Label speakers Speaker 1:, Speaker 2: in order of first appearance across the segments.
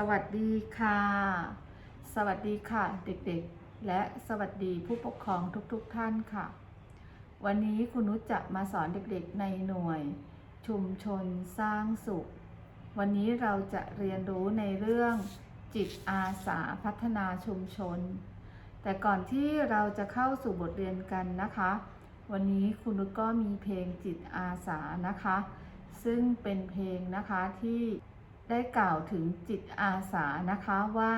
Speaker 1: สวัสดีค่ะ สวัสดีค่ะ เด็กๆ และสวัสดีผู้ปกครองทุกๆทท่านค่ะ วันนี้คุณนุชจะมาสอนเด็กๆในหน่วย ชุมชนสร้างสุข วันนี้เราจะเรียนรู้ในเรื่องจิตอาสาพัฒนาชุมชน แต่ก่อนที่เราจะเข้าสู่บทเรียนกันนะคะ วันนี้คุณนุชก็มีเพลงจิตอาสานะคะ ซึ่งเป็นเพลงนะคะที่ ได้กล่าวถึงจิตอาสานะคะว่า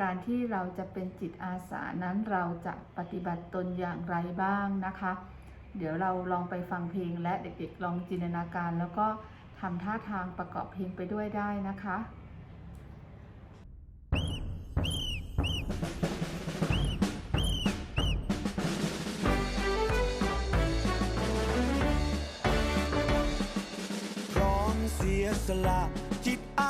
Speaker 1: การที่เราจะเป็นจิตอาสานั้นเราจะปฏิบัติตนอย่างไรบ้างนะคะ เดี๋ยวเราลองไปฟังเพลงและเด็กๆลองจินตนาการ แล้วก็ทำท่าทางประกอบเพลงไปด้วยได้นะคะ
Speaker 2: ร้อมเสียสละ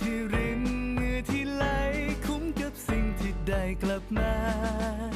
Speaker 2: ที่รินเหงื่อที่ไหลคุ้มกับสิ่งที่ได้กลับมา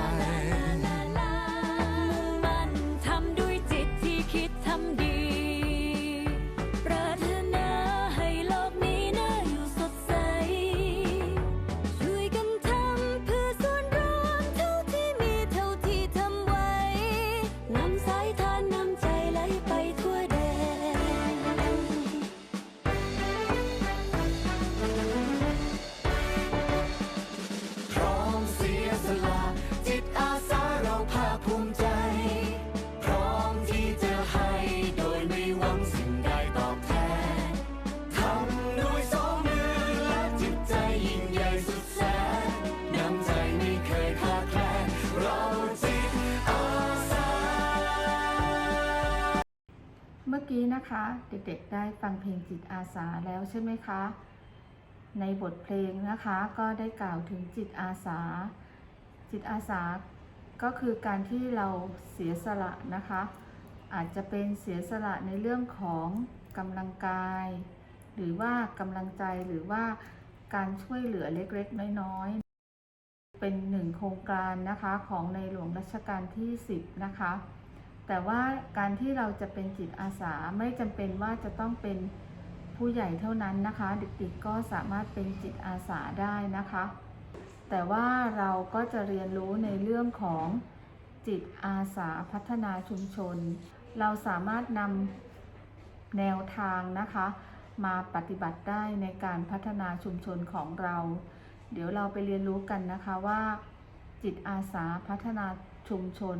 Speaker 1: กี้นะคะ เด็กๆได้ฟังเพลงจิตอาสาแล้วใช่ไหมคะ ในบทเพลงนะคะก็ได้กล่าวถึงจิตอาสา จิตอาสาก็คือการที่เราเสียสละนะคะ อาจจะเป็นเสียสละในเรื่องของกำลังกาย หรือว่ากำลังใจหรือว่าการช่วยเหลือเล็กๆ น้อยๆ เป็นหนึ่งโครงการนะคะของในหลวงรัชกาลที่ 10 นะคะ แต่ว่าการที่เราจะเป็นจิตอาสาไม่จำเป็นว่าจะต้องเป็นผู้ใหญ่เท่านั้นนะคะ เด็กๆก็สามารถเป็นจิตอาสาได้นะคะ แต่ว่าเราก็จะเรียนรู้ในเรื่องของจิตอาสาพัฒนาชุมชน เราสามารถนำแนวทางนะคะ มาปฏิบัติได้ในการพัฒนาชุมชนของเรา เดี๋ยวเราไปเรียนรู้กันนะคะว่า จิตอาสาพัฒนาชุมชน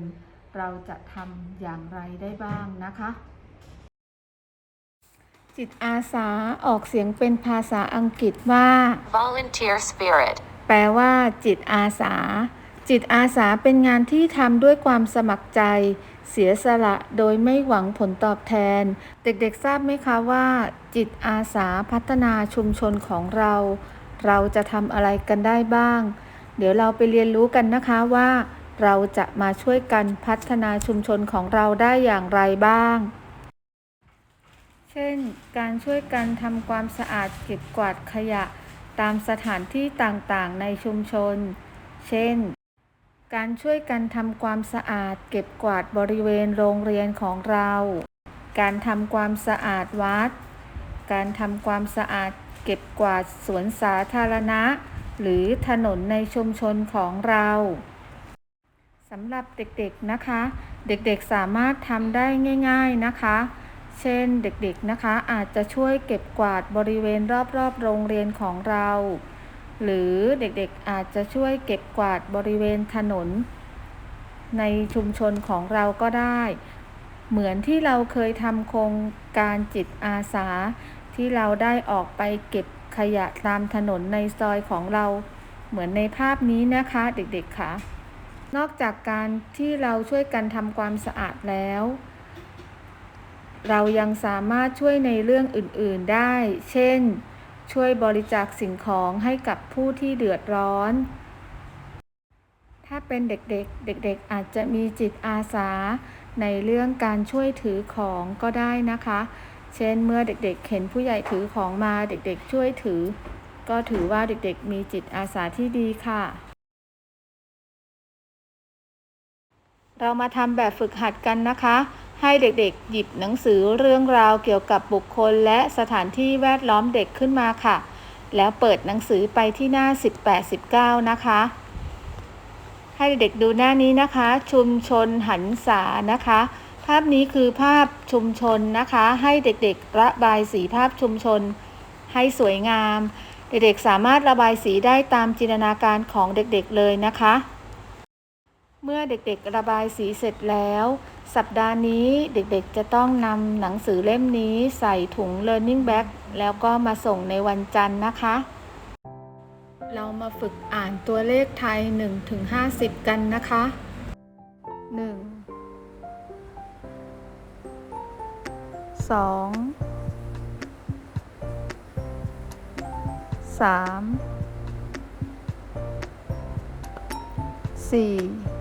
Speaker 1: เราจะทำอย่างไรได้บ้างนะคะ จิตอาสาออกเสียงเป็นภาษาอังกฤษว่า
Speaker 3: Volunteer spirit.
Speaker 1: แปลว่าจิตอาสา จิตอาสาเป็นงานที่ทำด้วยความสมัครใจ เสียสละโดยไม่หวังผลตอบแทน เด็กๆทราบไหมคะว่า จิตอาสาพัฒนาชุมชนของเรา เราจะทำอะไรกันได้บ้าง เดี๋ยวเราไปเรียนรู้กันนะคะว่า เราจะมาช่วยกันพัฒนาชุมชนของเราได้อย่างไรบ้าง เช่น การช่วยกันทำความสะอาดเก็บกวาดขยะตามสถานที่ต่างๆ ในชุมชน เช่น การช่วยกันทำความสะอาดเก็บกวาดบริเวณโรงเรียนของเรา การทำความสะอาดวัด การทำความสะอาดเก็บกวาดสวนสาธารณะ หรือถนนในชุมชนของเรา สำหรับเด็กๆนะคะ เด็กๆสามารถทำได้ง่าย ๆนะคะ เช่นเด็กๆนะคะ อาจจะช่วยเก็บกวาดบริเวณรอบๆ โรงเรียนของเรา หรือเด็กๆอาจจะช่วยเก็บกวาดบริเวณถนน ในชุมชนของเราก็ได้ เหมือนที่เราเคยทำโครงการจิตอาสา ที่เราได้ออกไปเก็บขยะตามถนนในซอยของเรา เหมือนในภาพนี้นะคะ เด็กๆค่ะ นอกจากการที่เราช่วยกันทำความสะอาดแล้ว เรายังสามารถช่วยในเรื่องอื่น ๆได้ เช่น ช่วยบริจาคสิ่งของให้กับผู้ที่เดือดร้อน ถ้าเป็นเด็กๆ เด็กๆ อาจจะมีจิตอาสาในเรื่องการช่วยถือของก็ได้นะคะ เช่นเมื่อเด็กๆ เห็นผู้ใหญ่ถือของมาเด็กๆ ช่วยถือ ก็ถือว่าเด็กๆ มีจิตอาสาที่ดีค่ะ เรามาทำแบบฝึกหัดกันนะคะ ให้เด็กๆ หยิบหนังสือเรื่องราวเกี่ยวกับบุคคลและสถานที่แวดล้อมเด็กขึ้นมาค่ะ แล้วเปิดหนังสือไปที่หน้า 18-19 นะคะ ให้เด็กๆดูหน้านี้นะคะ ชุมชนหันษานะคะ ภาพนี้คือภาพชุมชนนะคะ ให้เด็กๆ ระบายสีภาพชุมชน ให้สวยงาม เด็กๆ สามารถระบายสีได้ตามจินตนาการของเด็กๆ เลยนะคะ เมื่อเด็กๆระบายสีเสร็จแล้ว สัปดาห์นี้เด็กๆจะต้องนำหนังสือเล่มนี้ใส่ถุง Learning Bag แล้วก็มาส่งในวันจันทร์นะคะ เรามาฝึกอ่านตัวเลขไทย1ถึง50 กันนะคะ 1 2 3 4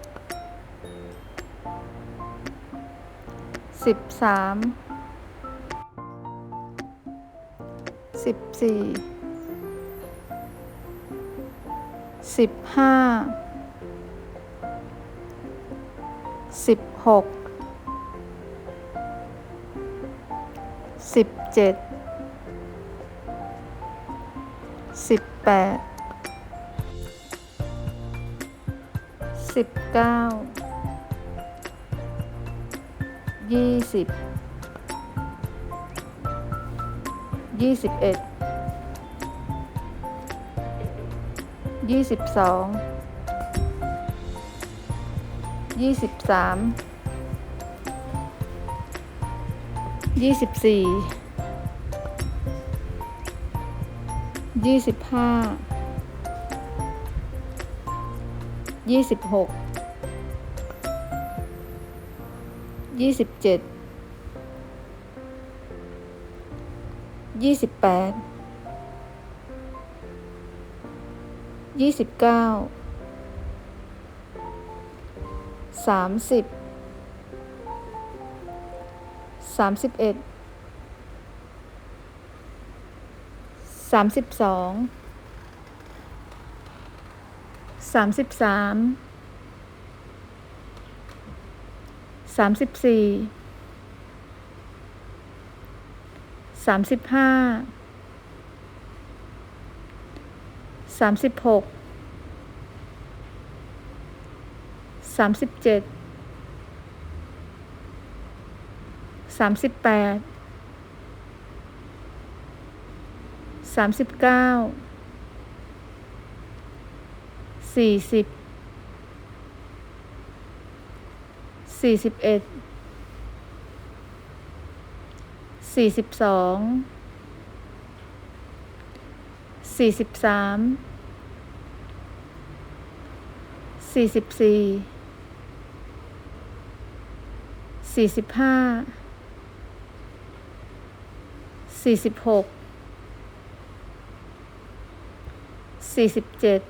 Speaker 1: สิบสามสิบสี่สิบห้าสิบหกสิบเจ็ดสิบแปดสิบเก้า ยี่สิบยี่สิบเอ็ดยี่สิบสองยี่สิบสามยี่สิบสี่ยี่สิบห้ายี่สิบหก ยี่สิบเจ็ดยี่สิบแปดยี่สิบเก้าสามสิบสามสิบเอ็ดสามสิบสองสามสิบสาม สามสิบสี่สามสิบห้าสามสิบหกสามสิบเจ็ดสามสิบแปดสามสิบเก้าสี่สิบ สี่สิบเอ็ดสี่สิบสองสี่สิบสามสี่สิบสี่สี่สิบห้าสี่สิบหกสี่สิบเจ็ด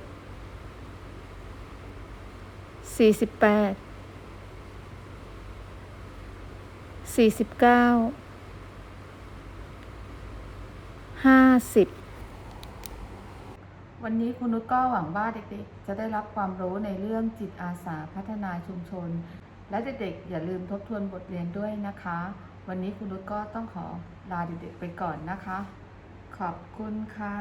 Speaker 1: สี่สิบแปด สี่สิบเก้าห้าสิบวันนี้คุณนุชก็หวังว่าเด็กๆ จะได้รับความรู้ในเรื่องจิตอาสาพัฒนาชุมชน และเด็กๆ อย่าลืมทบทวนบทเรียนด้วยนะคะ วันนี้คุณนุชก็ต้องขอลาเด็กๆไปก่อนนะคะ ขอบคุณค่ะ